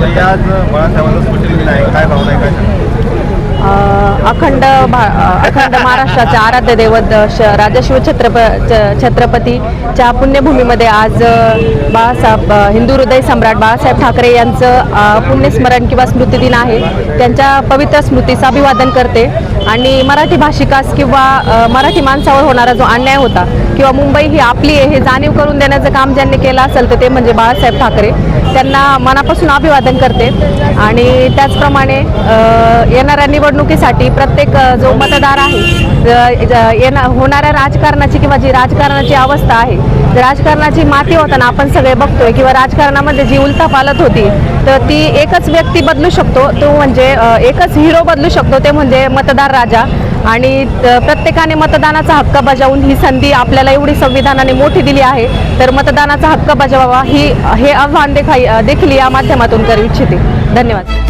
आज बाळासाहेबांचा स्पेशल दिन आहे. काय भावना अखंड भा अखंड महाराष्ट्राचे आराध्य दैवत श- राजशिव छत्रप छ- छत्रपतीच्या पुण्यभूमीमध्ये आज बाळासाहेब हिंदू हृदय सम्राट बाळासाहेब ठाकरे यांचं पुण्यस्मरण किंवा स्मृतिदिन आहे. त्यांच्या पवित्र स्मृतीचं अभिवादन करते. आणि मराठी भाषिकास किंवा मराठी माणसावर होणारा जो अन्याय होता किंवा मुंबई ही आपली आहे हे जाणीव करून देण्याचं काम ज्यांनी केलं असेल तर ते म्हणजे बाळासाहेब ठाकरे. त्यांना मनापासून अभिवादन करते. आणि त्याचप्रमाणे येणाऱ्या निवडणुकीसाठी प्रत्येक जो मतदार आहे येणार होणाऱ्या राजकारणाची किंवा जी राजकारणाची अवस्था आहे तर राजकारणाची माती होताना आपण सगळे बघतोय किंवा राजकारणामध्ये जी उलथापालत होती तर ती एकच व्यक्ती बदलू शकतो. तो म्हणजे एकच हिरो बदलू शकतो ते म्हणजे मतदार राजा. आणि त- प्रत्येकाने मतदानाचा हक्क बजावून ही संधी आपल्याला एवढी संविधानाने मोठी दिली आहे तर मतदानाचा हक्क बजावावा ही हे आव्हान देखा देखील या माध्यमातून करू इच्छिते. धन्यवाद.